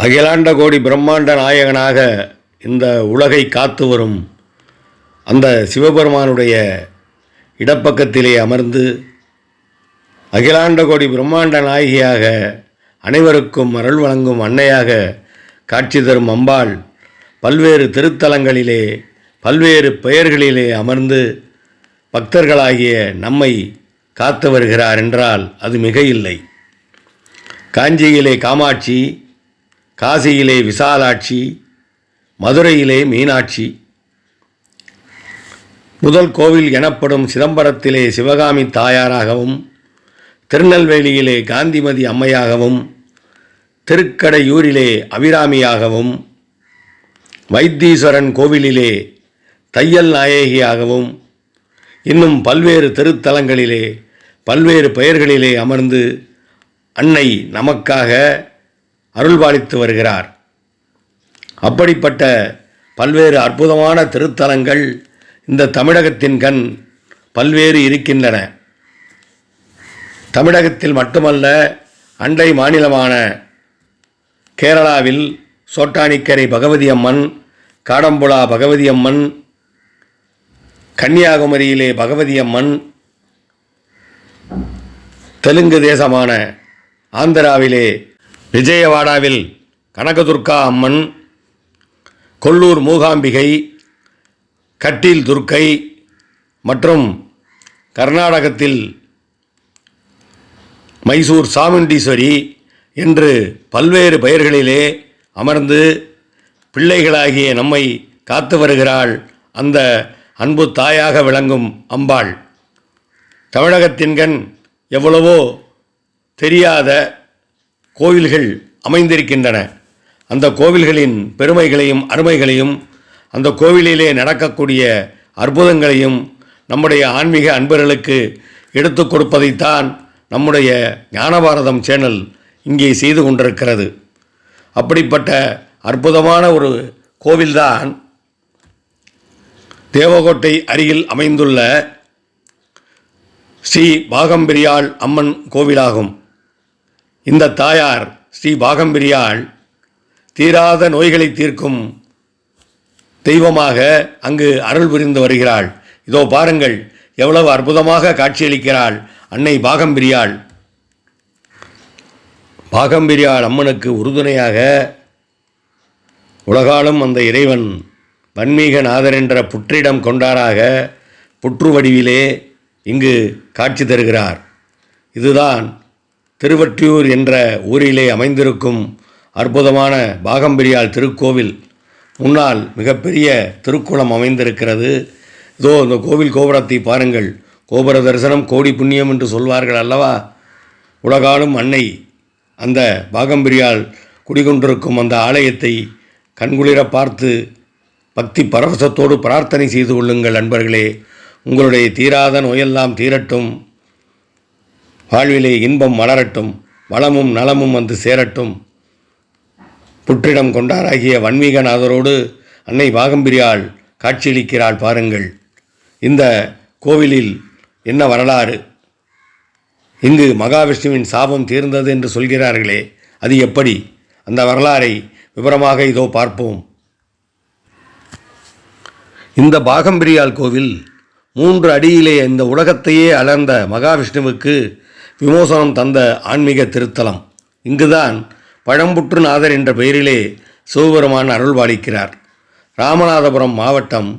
அகிலாண்ட கோடி பிரம்மாண்ட நாயகனாக இந்த உலகை காத்து வரும் அந்த சிவபெருமானுடைய இடப்பக்கத்திலே அமர்ந்து அகிலாண்ட கோடி பிரம்மாண்ட நாயகியாக அனைவருக்கும் அருள் வழங்கும் அன்னையாக காட்சி தரும் அம்பாள் பல்வேறு திருத்தலங்களிலே பல்வேறு பெயர்களிலே அமர்ந்து பக்தர்களாகிய நம்மை காத்து வருகிறார் என்றால் அது மிக இல்லை காஞ்சியிலே காமாட்சி காசியிலே விசாலாட்சி மதுரையிலே மீனாட்சி. முதல் கோவில் எனப்படும் சிதம்பரத்திலே சிவகாமி தாயாராகவும் திருநெல்வேலியிலே காந்திமதி அம்மையாகவும் திருக்கடையூரிலே அபிராமியாகவும் வைத்தீஸ்வரன் கோவிலிலே தையல் நாயகியாகவும் இன்னும் பல்வேறு திருத்தலங்களிலே பல்வேறு பெயர்களிலே அமர்ந்து அன்னை நமக்காக அருள்பாலித்து வருகிறார். அப்படிப்பட்ட பல்வேறு அற்புதமான திருத்தலங்கள் இந்த தமிழகத்தின் கண் பல்வேறு இருக்கின்றன. தமிழகத்தில் மட்டுமல்ல அண்டை மாநிலமான கேரளாவில் சோட்டானிக்கரை பகவதி அம்மன் காடம்புழா பகவதி அம்மன் கன்னியாகுமரியிலே பகவதி அம்மன் தெலுங்கு தேசமான ஆந்திராவிலே விஜயவாடாவில் கனகதுர்கா அம்மன் கொல்லூர் மூகாம்பிகை கட்டில் துர்க்கை மற்றும் கர்நாடகத்தில் மைசூர் சாமுண்டீஸ்வரி என்று பல்வேறு பெயர்களிலே அமர்ந்து பிள்ளைகளாகிய நம்மை காத்து வருகிறாள் அந்த அன்பு தாயாக விளங்கும் அம்பாள். தமிழகத்தின்கண் எவ்வளவோ தெரியாத கோவில்கள் அமைந்திருக்கின்றன. அந்த கோவில்களின் பெருமைகளையும் அருமைகளையும் அந்த கோவிலிலே நடக்கக்கூடிய அற்புதங்களையும் நம்முடைய ஆன்மீக அன்பர்களுக்கு எடுத்து கொடுப்பதைத்தான் நம்முடைய ஞானபாரதம் சேனல் இங்கே செய்து கொண்டிருக்கிறது. அப்படிப்பட்ட அற்புதமான ஒரு கோவில்தான் தேவகோட்டை அருகில் அமைந்துள்ள ஸ்ரீ பாகம்பிரியாள் அம்மன் கோவிலாகும். இந்த தாயார் ஸ்ரீ பாகம்பிரியாள் தீராத நோய்களை தீர்க்கும் தெய்வமாக அங்கு அருள் புரிந்து வருகிறாள். இதோ பாருங்கள் எவ்வளவு அற்புதமாக காட்சியளிக்கிறாள் அன்னை பாகம்பிரியாள். பாகம்பிரியாள் அம்மனுக்கு உறுதுணையாக உலகாலும் அந்த இறைவன் வன்மீகநாதர் என்ற புற்றிடம் கொண்டாராக புற்று வடிவிலே இங்கு காட்சி தருகிறார். இதுதான் திருவற்றியூர் என்ற ஊரிலே அமைந்திருக்கும் அற்புதமான பாகம்பெரியால் திருக்கோவில் முன்னால் மிகப்பெரிய திருக்குளம் அமைந்திருக்கிறது. இதோ இந்த கோவில் கோபுரத்தை பாருங்கள். கோபுர தரிசனம் கோடி புண்ணியம் என்று சொல்வார்கள் அல்லவா? உலகாலும் அன்னை அந்த பாகம்பிரியால் குடிகொண்டிருக்கும் அந்த ஆலயத்தை கண்குளிர பார்த்து பக்தி பரவசத்தோடு பிரார்த்தனை செய்து கொள்ளுங்கள் அன்பர்களே. உங்களுடைய தீராத நோயெல்லாம் தீரட்டும். வாழ்விலே இன்பம் மலரட்டும் வளமும் நலமும் வந்து சேரட்டும். புற்றிடம் கொண்டாராகிய வன்மீகநாதரோடு அன்னை பாகம்பிரியாள் காட்சியளிக்கிறாள் பாருங்கள். இந்த கோவிலில் என்ன வரலாறு? இங்கு மகாவிஷ்ணுவின் சாபம் தீர்ந்தது என்று சொல்கிறார்களே அது எப்படி? அந்த வரலாறை விவரமாக இதோ பார்ப்போம். இந்த பாகம்பிரியால் கோவில் மூன்று அடியிலே இந்த உலகத்தையே அளர்ந்த மகாவிஷ்ணுவுக்கு விமோசனம் தந்த ஆன்மீக திருத்தலம். இங்குதான் பழம்புற்றுநாதர் என்ற பெயரிலே சிவபெருமான் அருள்பாலிக்கிறார். ராமநாதபுரம் மாவட்டம்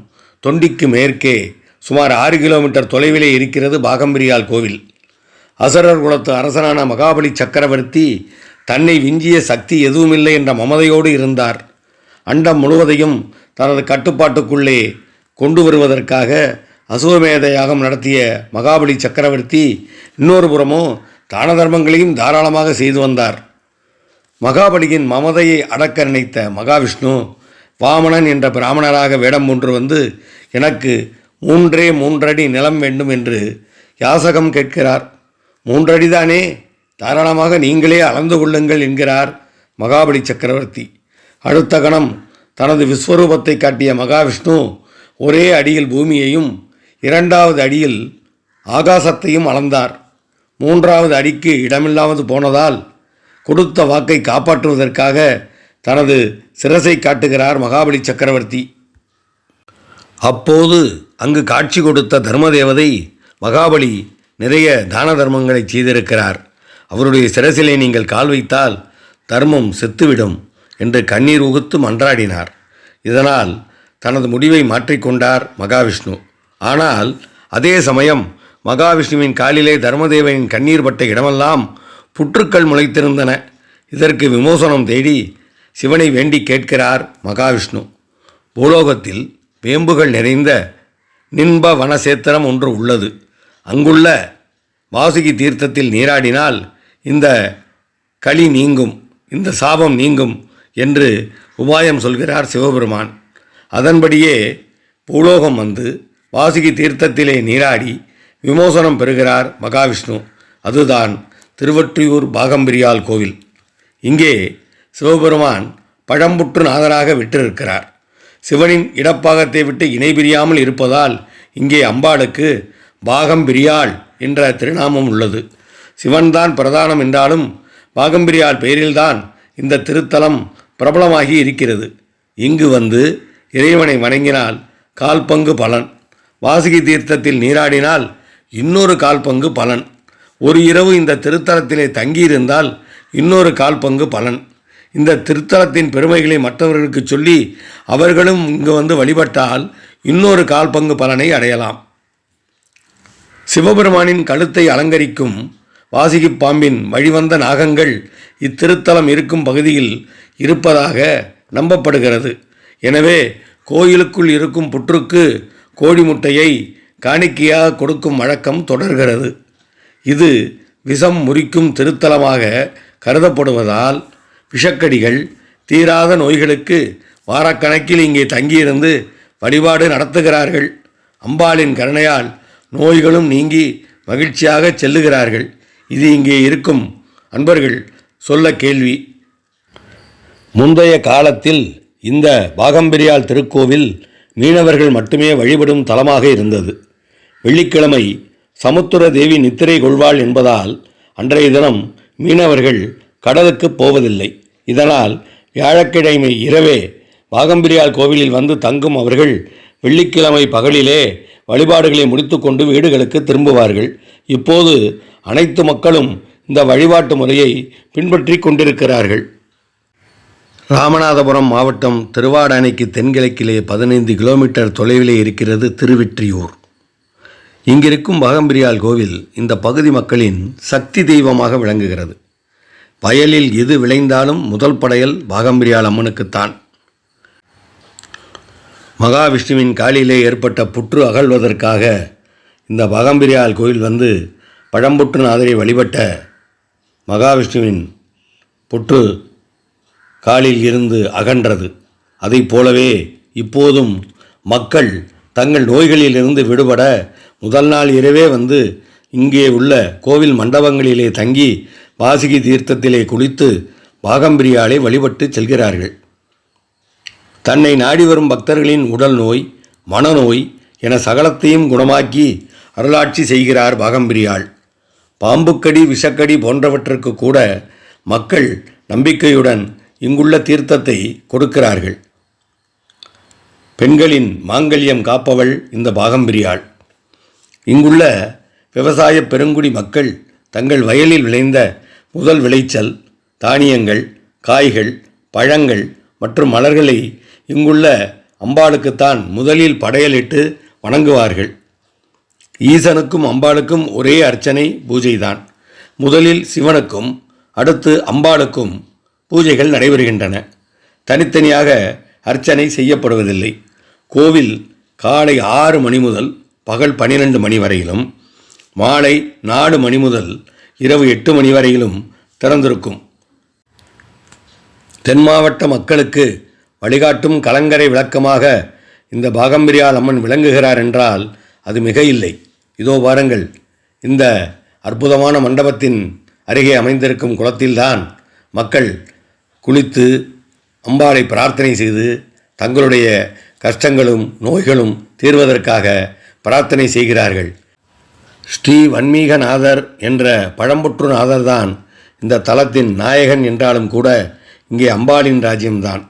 தொண்டிக்கு மேற்கே சுமார் ஆறு கிலோமீட்டர் தொலைவிலே இருக்கிறது பாகம்பிரியால் கோவில். அசரர் குலத்து அரசனான மகாபலி சக்கரவர்த்தி தன்னை விஞ்சிய சக்தி எதுவுமில்லை என்ற மமதையோடு இருந்தார். அண்டம் முழுவதையும் தனது கட்டுப்பாட்டுக்குள்ளே கொண்டு வருவதற்காக அசுவமேத யாகம் நடத்திய மகாபலி சக்கரவர்த்தி இன்னொரு புறமோ தான தர்மங்களையும் தாராளமாக செய்து வந்தார். மகாபலியின் மமதையை அடக்க நினைத்த மகாவிஷ்ணு வாமணன் என்ற பிராமணராக வேடம் ஒன்று வந்து எனக்கு மூன்றே மூன்றடி நிலம் வேண்டும் என்று யாசகம் கேட்கிறார். மூன்றடிதானே? தாராளமாக நீங்களே அளந்து கொள்ளுங்கள் என்கிறார் மகாபலி சக்கரவர்த்தி. அடுத்த கணம் தனது விஸ்வரூபத்தை காட்டிய மகாவிஷ்ணு ஒரே அடியில் பூமியையும் இரண்டாவது அடியில் ஆகாசத்தையும் அளந்தார். மூன்றாவது அடிக்கு இடமில்லாமல் போனதால் கொடுத்த வாக்கை காப்பாற்றுவதற்காக தனது சிரசை காட்டுகிறார் மகாபலி சக்கரவர்த்தி. அப்போது அங்கு காட்சி கொடுத்த தர்மதேவதை மகாபலி நிறைய தான தர்மங்களை செய்திருக்கிறார். அவருடைய சிரசிலே நீங்கள் கால் வைத்தால் தர்மம் செத்துவிடும் என்று கண்ணீர் உகுத்து மன்றாடினார். இதனால் தனது முடிவை மாற்றிக்கொண்டார் மகாவிஷ்ணு. ஆனால் அதே சமயம் மகாவிஷ்ணுவின் காலிலே தர்மதேவனின் கண்ணீர் பட்ட இடமெல்லாம் புற்றுக்கள் முளைத்திருந்தன. இதற்கு விமோசனம் தேடி சிவனை வேண்டி கேட்கிறார் மகாவிஷ்ணு. பூலோகத்தில் வேம்புகள் நிறைந்த நின்ப வனசேத்திரம் ஒன்று உள்ளது. அங்குள்ள வாசுகி தீர்த்தத்தில் நீராடினால் இந்த களி நீங்கும் இந்த சாபம் நீங்கும் என்று உபாயம் சொல்கிறார் சிவபெருமான். அதன்படியே பூலோகம் வந்து வாசுகி தீர்த்தத்திலே நீராடி விமோசனம் பெறுகிறார் மகாவிஷ்ணு. அதுதான் திருவற்றியூர் பாகம்பிரியால் கோவில். இங்கே சிவபெருமான் பழம்புற்று நாதராக விட்டிருக்கிறார். சிவனின் இடப்பாகத்தை விட்டு இணை பிரியாமல் இருப்பதால் இங்கே அம்பாளுக்கு பாகம்பிரியாள் என்ற திருநாமம் உள்ளது. சிவன்தான் பிரதானம் என்றாலும் பாகம்பிரியாள் பெயரில்தான் இந்த திருத்தலம் பிரபலமாகி இருக்கிறது. இங்கு வந்து இறைவனை வணங்கினால் கால் பங்கு பலன். வாசுகி தீர்த்தத்தில் நீராடினால் இன்னொரு கால் பங்கு பலன். ஒரு இரவு இந்த திருத்தலத்திலே தங்கியிருந்தால் இன்னொரு கால் பங்கு பலன். இந்த திருத்தலத்தின் பெருமைகளை மற்றவர்களுக்கு சொல்லி அவர்களும் இங்கு வந்து வழிபட்டால் இன்னொரு கால் பங்கு பலனை அடையலாம். சிவபெருமானின் கழுத்தை அலங்கரிக்கும் வாசிகி பாம்பின் வழிவந்த நாகங்கள் இத்திருத்தலம் இருக்கும் பகுதியில் இருப்பதாக நம்பப்படுகிறது. எனவே கோயிலுக்குள் இருக்கும் புற்றுக்கு கோழி முட்டையை காணிக்கையாக கொடுக்கும் வழக்கம் தொடர்கிறது. இது விஷம் முறிக்கும் திருத்தலமாக கருதப்படுவதால் விஷக்கடிகள் தீராத நோய்களுக்கு வாரக்கணக்கில் இங்கே தங்கியிருந்து வழிபாடு நடத்துகிறார்கள். அம்பாளின் கருணையால் நோய்களும் நீங்கி மகிழ்ச்சியாக செல்லுகிறார்கள். இது இங்கே இருக்கும் அன்பர்கள் சொல்ல கேள்வி. முந்தைய காலத்தில் இந்த பாகம்பிரியால் திருக்கோவில் மீனவர்கள் மட்டுமே வழிபடும் தலமாக இருந்தது. வெள்ளிக்கிழமை சமுத்திர தேவி நித்திரை கொள்வாள் என்பதால் அன்றைய தினம் மீனவர்கள் கடலுக்கு போவதில்லை. இதனால் வியாழக்கிழமை இரவே வாகம்பிரியால் கோவிலில் வந்து தங்கும் அவர்கள் வெள்ளிக்கிழமை பகலிலே வழிபாடுகளை முடித்துக்கொண்டு வீடுகளுக்கு திரும்புவார்கள். இப்போது அனைத்து மக்களும் இந்த வழிபாட்டு முறையை பின்பற்றி கொண்டிருக்கிறார்கள். ராமநாதபுரம் மாவட்டம் திருவாடானைக்கு தென்கிழக்கிலே பதினைந்து கிலோமீட்டர் தொலைவிலே இருக்கிறது திருவெற்றியூர். இங்கிருக்கும் பாகம்பிரியால் கோவில் இந்த பகுதி மக்களின் சக்தி தெய்வமாக விளங்குகிறது. வயலில் எது விளைந்தாலும் முதல் படையல் பாகம்பிரியால் அம்மனுக்குத்தான். மகாவிஷ்ணுவின் காலிலே ஏற்பட்ட புற்று அகழ்வதற்காக இந்த பாகம்பிரியால் கோயில் வந்து பழம்புற்று நாதரை வழிபட்ட மகாவிஷ்ணுவின் புற்று காலில் இருந்து அகன்றது. அதைப் போலவே இப்போதும் மக்கள் தங்கள் நோய்களிலிருந்து விடுபட முதல் நாள் இரவே வந்து இங்கே உள்ள கோவில் மண்டபங்களிலே தங்கி வாசுகி தீர்த்தத்திலே குளித்து பாகம்பிரியாலை வழிபட்டு செல்கிறார்கள். தன்னை நாடி வரும் பக்தர்களின் உடல் நோய் மனநோய் என சகலத்தையும் குணமாக்கி அருளாட்சி செய்கிறார் பாகம்பிரியாள். பாம்புக்கடி விஷக்கடி போன்றவற்றுக்கு கூட மக்கள் நம்பிக்கையுடன் இங்குள்ள தீர்த்தத்தை கொடுக்கிறார்கள். பெண்களின் மாங்கல்யம் காப்பவள் இந்த பாகம்பிரியாள். இங்குள்ள விவசாய பெருங்குடி மக்கள் தங்கள் வயலில் விளைந்த முதல் விளைச்சல் தானியங்கள் காய்கள் பழங்கள் மற்றும் மலர்களை இங்குள்ள அம்பாளுக்குத்தான் முதலில் படையலிட்டு வணங்குவார்கள். ஈசனுக்கும் அம்பாளுக்கும் ஒரே அர்ச்சனை பூஜைதான். முதலில் சிவனுக்கும் அடுத்து அம்பாளுக்கும் பூஜைகள் நடைபெறுகின்றன. தனித்தனியாக அர்ச்சனை செய்யப்படுவதில்லை. கோவில் காலை ஆறு மணி முதல் பகல் பன்னிரண்டு மணி வரையிலும் மாலை நாலு மணி முதல் இரவு எட்டு மணி வரையிலும் திறந்திருக்கும். தென் மாவட்ட மக்களுக்கு வழிகாட்டும் கலங்கரை விளக்கமாக இந்த பாகம்பிரியால் அம்மன் விளங்குகிறார் என்றால் அது மிக இல்லை. இதோ பாருங்கள் இந்த அற்புதமான மண்டபத்தின் அருகே அமைந்திருக்கும் குளத்தில்தான் மக்கள் குளித்து அம்பாளை பிரார்த்தனை செய்து தங்களுடைய கஷ்டங்களும் நோய்களும் தீர்வதற்காக பிரார்த்தனை செய்கிறார்கள். ஸ்ரீ வன்மீகநாதர் என்ற பழம்புற்றுநாதர் தான் இந்த தலத்தின் நாயகன் என்றாலும் கூட இங்கே அம்பாளின் ராஜ்யம்தான்.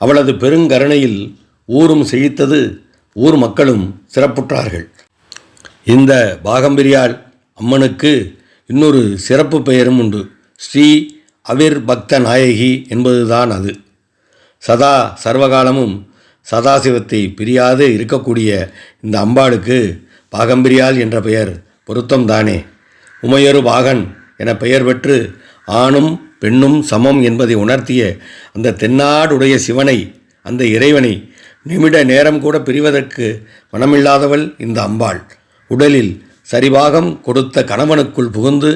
அவளது பெருங்கருணையில் ஊரும் செழித்தது ஊர் மக்களும் சிறப்புற்றார்கள். இந்த பாகம்பிரியால் அம்மனுக்கு இன்னொரு சிறப்பு பெயரும் உண்டு. ஸ்ரீ அவிர் பக்த நாயகி என்பதுதான் அது. சதா சர்வகாலமும் சதாசிவத்தை பிரியாது இருக்கக்கூடிய இந்த அம்பாளுக்கு பாகம்பிரியால் என்ற பெயர் பொருத்தம்தானே. உமையொரு பாகன் என பெயர் பெற்று ஆணும் பெண்ணும் சமம் என்பதை உணர்த்திய அந்த தென்னாடுடைய சிவனை அந்த இறைவனை நிமிட நேரம் கூட பிரிவதற்கு மனமில்லாதவள் இந்த அம்பாள். உடலில் சரிபாகம் கொடுத்த கணவனுக்குள் புகுந்து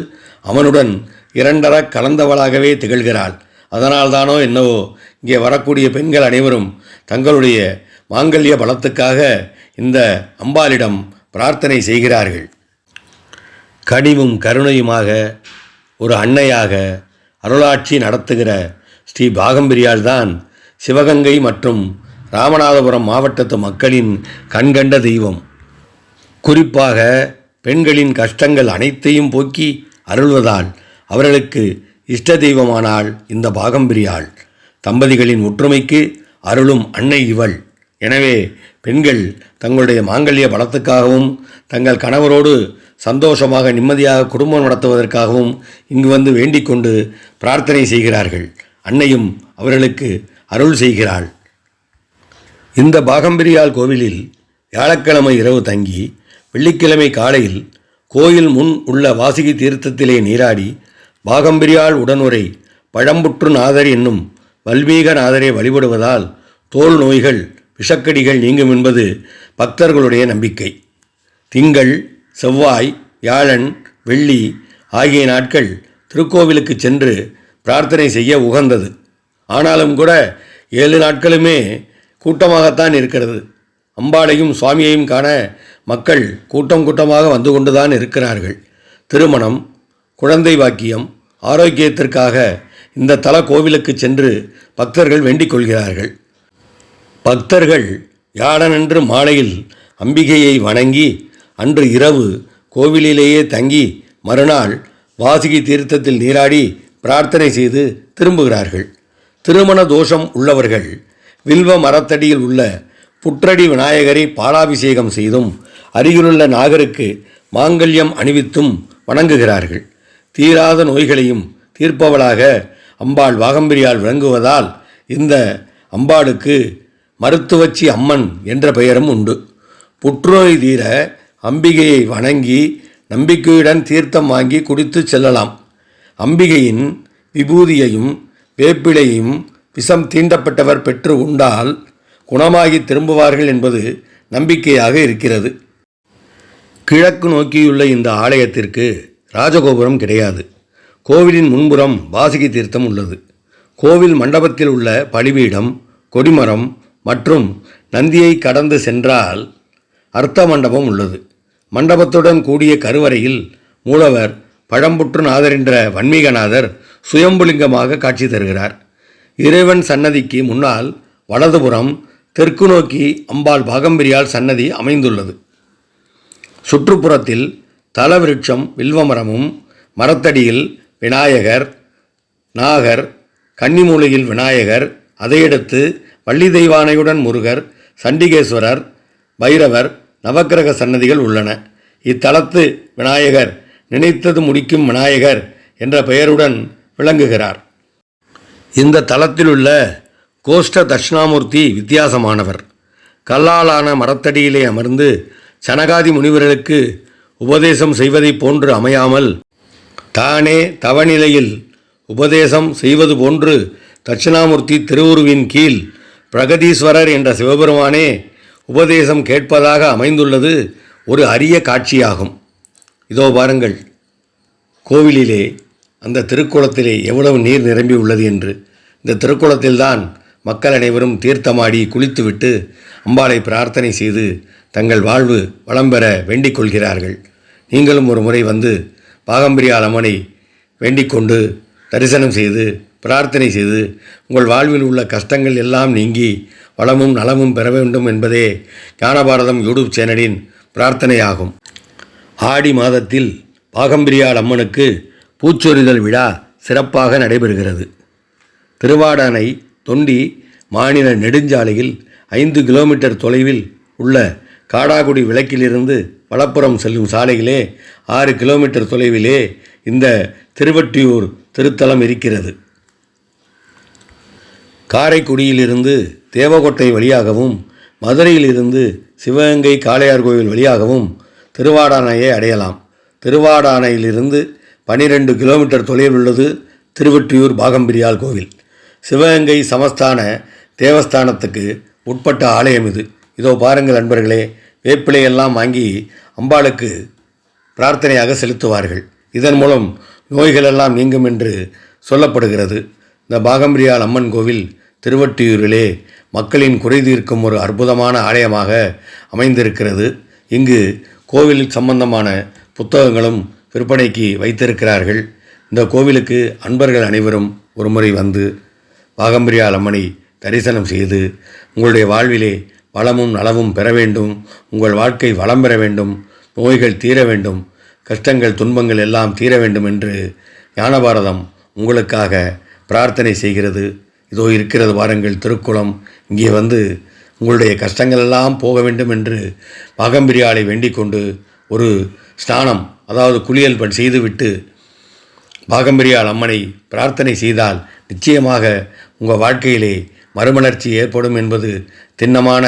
அவனுடன் இரண்டர கலந்தவளாகவே திகழ்கிறாள். அதனால்தானோ என்னவோ இங்கே வரக்கூடிய பெண்கள் அனைவரும் தங்களுடைய மாங்கல்ய பலத்துக்காக இந்த அம்பாளிடம் பிரார்த்தனை செய்கிறார்கள். கனிவும் கருணையுமாக ஒரு அன்னையாக அருளாட்சி நடத்துகிற ஸ்ரீ பாகம்பிரியாள் தான் சிவகங்கை மற்றும் ராமநாதபுரம் மாவட்டத்து மக்களின் கண்கண்ட தெய்வம். குறிப்பாக பெண்களின் கஷ்டங்கள் அனைத்தையும் போக்கி அருள்வதால் அவர்களுக்கு இஷ்ட தெய்வமானாள் இந்த பாகம்பிரியாள். தம்பதிகளின் ஒற்றுமைக்கு அருளும் அன்னை இவள். எனவே பெண்கள் தங்களுடைய மாங்கல்ய பலத்துக்காகவும் தங்கள் கணவரோடு சந்தோஷமாக நிம்மதியாக குடும்பம் நடத்துவதற்காகவும் இங்கு வந்து வேண்டிக் கொண்டு பிரார்த்தனை செய்கிறார்கள். அன்னையும் அவர்களுக்கு அருள் செய்கிறாள். இந்த பாகம்பிரியால் கோவிலில் வியாழக்கிழமை இரவு தங்கி வெள்ளிக்கிழமை காலையில் கோயில் முன் உள்ள வாசுகி தீர்த்தத்திலே நீராடி பாகம்பிரியாள் உடனுரை பழம்புற்று நாதர் என்னும் வல்மீக நாதரை வழிபடுவதால் தோல் நோய்கள் விஷக்கடிகள் நீங்கும் என்பது பக்தர்களுடைய நம்பிக்கை. திங்கள் செவ்வாய் வியாழன் வெள்ளி ஆகிய நாட்கள் திருக்கோவிலுக்கு சென்று பிரார்த்தனை செய்ய உகந்தது. ஆனாலும் கூட ஏழு நாட்களுமே கூட்டமாகத்தான் இருக்கிறது. அம்பாளையும் சுவாமியையும் காண மக்கள் கூட்டம் கூட்டமாக வந்து கொண்டுதான் இருக்கிறார்கள். திருமணம் குழந்தை பாக்கியம் ஆரோக்கியத்திற்காக இந்த தல கோவிலுக்கு சென்று பக்தர்கள் வேண்டிக் கொள்கிறார்கள். பக்தர்கள் யாழனன்று மாலையில் அம்பிகையை வணங்கி அன்று இரவு கோவிலிலேயே தங்கி மறுநாள் வாசுகி தீர்த்தத்தில் நீராடி பிரார்த்தனை செய்து திரும்புகிறார்கள். திருமண தோஷம் உள்ளவர்கள் வில்வ மரத்தடியில் உள்ள புற்றடி விநாயகரை பாலாபிஷேகம் செய்தும் அருகிலுள்ள நாகருக்கு மாங்கல்யம் அணிவித்தும் வணங்குகிறார்கள். தீராத நோய்களையும் தீர்ப்பவளாக அம்பாள் வாகம்பிரியால் விளங்குவதால் இந்த அம்பாளுக்கு மருத்துவச்சி அம்மன் என்ற பெயரும் உண்டு. புற்றுநோய் தீர அம்பிகையை வணங்கி நம்பிக்கையுடன் தீர்த்தம் வாங்கி குடித்து செல்லலாம். அம்பிகையின் விபூதியையும் வேப்பிலையும் விஷம் தீண்டப்பட்டவர் பெற்று உண்டால் குணமாகி திரும்புவார்கள் என்பது நம்பிக்கையாக இருக்கிறது. கிழக்கு நோக்கியுள்ள இந்த ஆலயத்திற்கு ராஜகோபுரம் கிடையாது. கோவிலின் முன்புறம் வாசுகி தீர்த்தம் உள்ளது. கோவில் மண்டபத்தில் உள்ள பலிபீடம் கொடிமரம் மற்றும் நந்தியை கடந்து சென்றால் அர்த்த மண்டபம் உள்ளது. மண்டபத்துடன் கூடிய கருவறையில் மூலவர் பழம்புற்றுநாதர் என்ற வன்மீகநாதர் சுயம்புலிங்கமாக காட்சி தருகிறார். இறைவன் சன்னதிக்கு முன்னால் வலதுபுறம் தெற்கு நோக்கி அம்பாள் பாகம்பிரியால் சன்னதி அமைந்துள்ளது. சுற்றுப்புறத்தில் தலவிருட்சம் வில்வமரமும் மரத்தடியில் விநாயகர் நாகர் கன்னிமூலையில் விநாயகர் அதையடுத்து வள்ளி தெய்வானையுடன் முருகர் சண்டிகேஸ்வரர் பைரவர் நவக்கிரக சன்னதிகள் உள்ளன. இத்தலத்து விநாயகர் நினைத்தது முடிக்கும் விநாயகர் என்ற பெயருடன் விளங்குகிறார். இந்த தலத்திலுள்ள கோஷ்ட தட்சிணாமூர்த்தி வித்தியாசமானவர். கல்லாலான மரத்தடியிலே அமர்ந்து சனகாதி முனிவர்களுக்கு உபதேசம் செய்வதைப் போன்று அமையாமல் தானே தவநிலையில் உபதேசம் செய்வது போன்று தட்சிணாமூர்த்தி திருவுருவின் கீழ் பிரகதீஸ்வரர் என்ற சிவபெருமானே உபதேசம் கேட்பதாக அமைந்துள்ளது ஒரு அரிய காட்சியாகும். இதோ பாருங்கள். கோவிலிலே அந்த திருக்குளத்திலே எவ்வளவு நீர் நிரம்பி உள்ளது என்று. இந்த திருக்குளத்தில்தான் மக்கள் அனைவரும் தீர்த்தமாடி குளித்துவிட்டு அம்பாளை பிரார்த்தனை செய்து தங்கள் வாழ்வு வளம் பெற வேண்டிக் கொள்கிறார்கள். நீங்களும் ஒரு முறை வந்து பாகம்பிரியால் அம்மனை வேண்டிக் கொண்டு தரிசனம் செய்து பிரார்த்தனை செய்து உங்கள் வாழ்வில் உள்ள கஷ்டங்கள் எல்லாம் நீங்கி வளமும் நலமும் பெற வேண்டும் என்பதே ஞானபாரதம் யூடியூப் சேனலின் பிரார்த்தனையாகும். ஆடி மாதத்தில் பாகம்பிரியாள் அம்மனுக்கு பூச்சொரிதல் விழா சிறப்பாக நடைபெறுகிறது. திருவாடானை தொண்டி மாநில நெடுஞ்சாலையில் ஐந்து கிலோமீட்டர் தொலைவில் உள்ள காடாகுடி விளக்கிலிருந்து வலப்புறம் செல்லும் சாலையிலே ஆறு கிலோமீட்டர் தொலைவிலே இந்த திருவட்டியூர் திருத்தலம் இருக்கிறது. காரைக்குடியிலிருந்து தேவகோட்டை வழியாகவும் மதுரையிலிருந்து சிவகங்கை காளையார் கோவில் வழியாகவும் திருவாடானையை அடையலாம். திருவாடானையிலிருந்து பனிரெண்டு கிலோமீட்டர் தொலைவில் உள்ளது திருவொற்றியூர் பாகம்பிரியால் கோவில். சிவகங்கை சமஸ்தான தேவஸ்தானத்துக்கு உட்பட்ட ஆலயம் இது. இதோ பாருங்கள் நண்பர்களே வேப்பிலையெல்லாம் வாங்கி அம்பாளுக்கு பிரார்த்தனையாக செலுத்துவார்கள். இதன் மூலம் நோய்களெல்லாம் நீங்கும் என்று சொல்லப்படுகிறது. இந்த பாகம்பிரியால் அம்மன் கோவில் திருவட்டியூரிலே மக்களின் குறை தீர்க்கும் ஒரு அற்புதமான ஆலயமாக அமைந்திருக்கிறது. இங்கு கோவில் சம்பந்தமான புத்தகங்களும் விற்பனைக்கு வைத்திருக்கிறார்கள். இந்த கோவிலுக்கு அன்பர்கள் அனைவரும் ஒருமுறை வந்து பாகம்பிரியால் அம்மனை தரிசனம் செய்து உங்களுடைய வாழ்விலே வளமும் நலமும் பெற வேண்டும். உங்கள் வாழ்க்கை வளம் பெற வேண்டும். நோய்கள் தீர வேண்டும். கஷ்டங்கள் துன்பங்கள் எல்லாம் தீர வேண்டும் என்று ஞானபாரதம் உங்களுக்காக பிரார்த்தனை செய்கிறது. இதோ இருக்கிறது வாருங்கள் திருக்குளம். இங்கே வந்து உங்களுடைய கஷ்டங்கள் எல்லாம் போக வேண்டும் என்று பாகம்பிரியாலை வேண்டிக் கொண்டு ஒரு ஸ்நானம் அதாவது குளியல் பண் செய்துவிட்டு பாகம்பிரியால் அம்மனை பிரார்த்தனை செய்தால் நிச்சயமாக உங்கள் வாழ்க்கையிலே மறுமலர்ச்சி ஏற்படும் என்பது திண்ணமான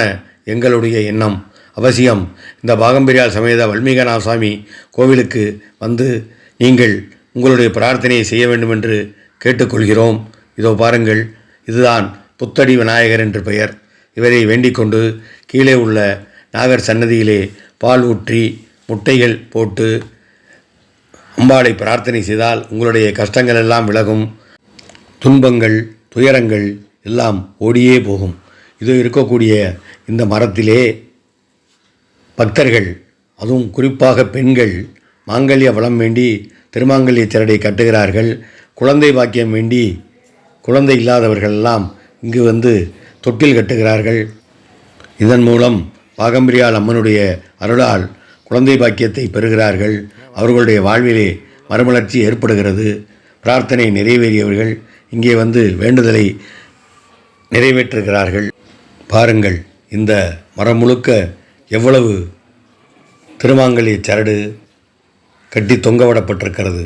எங்களுடைய எண்ணம் அவசியம். இந்த பாகம்பிரியால் சமேத வல்மீகநாத சுவாமி கோவிலுக்கு வந்து நீங்கள் உங்களுடைய பிரார்த்தனையை செய்ய வேண்டும் என்று கேட்டுக்கொள்கிறோம். இதோ பாருங்கள் இதுதான் புத்தடி விநாயகர் என்று பெயர். இவரை வேண்டிக்கொண்டு கீழே உள்ள நாகர் சன்னதியிலே பால் ஊற்றி முட்டைகள் போட்டு அம்பாளை பிரார்த்தனை செய்தால் உங்களுடைய கஷ்டங்கள் எல்லாம் விலகும். துன்பங்கள் துயரங்கள் எல்லாம் ஓடியே போகும். இது இருக்கக்கூடிய இந்த மரத்திலே பக்தர்கள் அதுவும் குறிப்பாக பெண்கள் மாங்கல்ய வளம் வேண்டி திருமாங்கல்ய சரடை கட்டுகிறார்கள். குழந்தை பாக்கியம் வேண்டி குழந்தை இல்லாதவர்கள் எல்லாம் இங்கு வந்து தொட்டில் கட்டுகிறார்கள். இதன் மூலம் பாகம்பிரியால் அம்மனுடைய அருளால் குழந்தை பாக்கியத்தை பெறுகிறார்கள். அவர்களுடைய வாழ்விலே மறுமலர்ச்சி ஏற்படுகிறது. பிரார்த்தனை நிறைவேறியவர்கள் இங்கே வந்து வேண்டுதலை நிறைவேற்றுகிறார்கள். பாருங்கள் இந்த மரம் முழுக்க எவ்வளவு திருமாங்கலிய சரடு கட்டி தொங்கவிடப்பட்டிருக்கிறது.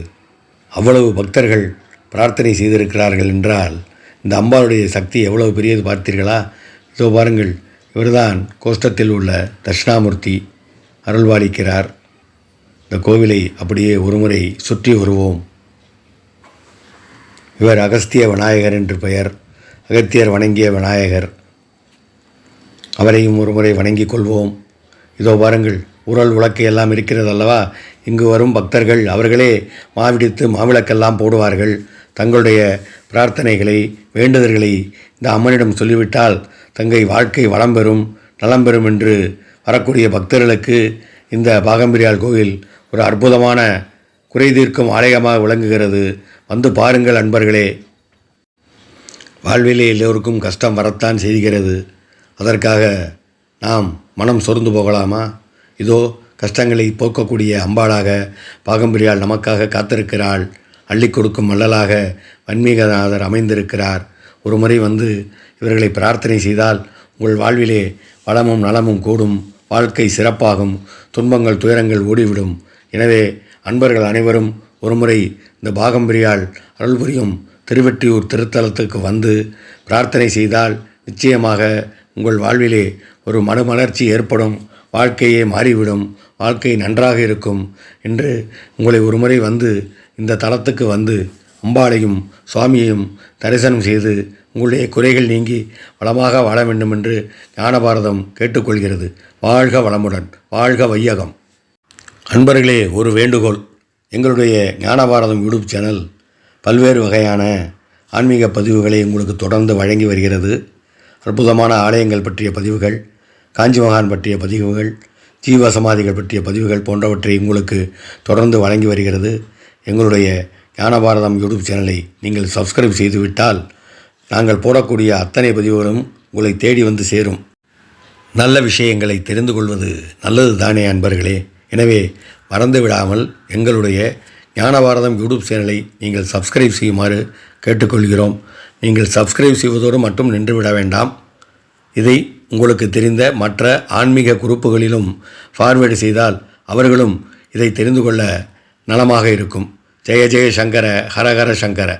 அவ்வளவு பக்தர்கள் பிரார்த்தனை செய்திருக்கிறார்கள் என்றால் இந்த அம்பாளுடைய சக்தி எவ்வளவு பெரியது பார்த்தீர்களா? இதோ பாருங்கள் இவர்தான் கோஷ்டத்தில் உள்ள தட்சிணாமூர்த்தி அருள்வாளிக்கிறார். இந்த கோவிலை அப்படியே ஒருமுறை சுற்றி வருவோம். இவர் அகஸ்திய விநாயகர் என்று பெயர் அகத்தியர் வணங்கிய விநாயகர். அவரையும் ஒருமுறை வணங்கிக் கொள்வோம். இதோ பாருங்கள் உரல் உலக்கு எல்லாம் இருக்கிறது அல்லவா? இங்கு வரும் பக்தர்கள் அவர்களே மாவிடித்து மாவிளக்கெல்லாம் போடுவார்கள். தங்களுடைய பிரார்த்தனைகளை வேண்டுதல்களை இந்த அம்மனிடம் சொல்லிவிட்டால் தங்கை வாழ்க்கை வளம் பெறும் நலம் பெறும் என்று வரக்கூடிய பக்தர்களுக்கு இந்த பாகம்பிரியால் கோயில் ஒரு அற்புதமான குறை தீர்க்கும் ஆலயமாக விளங்குகிறது. வந்து பாருங்கள் அன்பர்களே. வாழ்விலே எல்லோருக்கும் கஷ்டம் வரத்தான் செய்கிறது. அதற்காக நாம் மனம் சொர்ந்து போகலாமா? இதோ கஷ்டங்களை போக்கக்கூடிய அம்பாளாக பாகம்பிரியால் நமக்காக காத்திருக்கிறாள். அள்ளி கொடுக்கும் மல்லலாக வன்மீகநாதர் அமைந்திருக்கிறார். ஒரு முறை வந்து இவர்களை பிரார்த்தனை செய்தால் உங்கள் வாழ்விலே வளமும் நலமும் கூடும். வாழ்க்கை சிறப்பாகும். துன்பங்கள் துயரங்கள் ஓடிவிடும். எனவே அன்பர்கள் அனைவரும் ஒருமுறை இந்த பாகம்பிரியால் அருள் புரியும் திருவெற்றியூர் திருத்தலத்துக்கு வந்து பிரார்த்தனை செய்தால் நிச்சயமாக உங்கள் வாழ்விலே ஒரு மனமலர்ச்சி ஏற்படும் வாழ்க்கையே மாறிவிடும் வாழ்க்கை நன்றாக இருக்கும் என்று உங்களை ஒருமுறை வந்து இந்த தளத்துக்கு வந்து அம்பாளையும் சுவாமியையும் தரிசனம் செய்து உங்களுடைய குறைகள் நீங்கி வளமாக வாழ வேண்டும் என்று ஞானபாரதம் கேட்டுக்கொள்கிறது. வாழ்க வளமுடன் வாழ்க வையகம். அன்பர்களே ஒரு வேண்டுகோள். எங்களுடைய ஞானபாரதம் யூடியூப் சேனல் பல்வேறு வகையான ஆன்மீக பதிவுகளை உங்களுக்கு தொடர்ந்து வழங்கி வருகிறது. அற்புதமான ஆலயங்கள் பற்றிய பதிவுகள் காஞ்சி மகான் பற்றிய பதிவுகள் ஜீவ சமாதிகள் பற்றிய பதிவுகள் போன்றவற்றை உங்களுக்கு தொடர்ந்து வழங்கி வருகிறது. எங்களுடைய ஞானபாரதம் யூடியூப் சேனலை நீங்கள் சப்ஸ்கிரைப் செய்துவிட்டால் நாங்கள் போடக்கூடிய அத்தனை பதிவுகளும் உங்களை தேடி வந்து சேரும். நல்ல விஷயங்களை தெரிந்து கொள்வது நல்லது தானே அன்பர்களே. எனவே மறந்து விடாமல் எங்களுடைய ஞானபாரதம் யூடியூப் சேனலை நீங்கள் சப்ஸ்கிரைப் செய்யுமாறு கேட்டுக்கொள்கிறோம். நீங்கள் சப்ஸ்கிரைப் செய்வதோடு மட்டும் நின்றுவிட வேண்டாம். இதை உங்களுக்கு தெரிந்த மற்ற ஆன்மீக குரூப்புகளிலும் ஃபார்வேர்டு செய்தால் அவர்களும் இதை தெரிந்து கொள்ள நலமாக இருக்கும். ஜெய ஜெய சங்கர ஹரஹர சங்கர.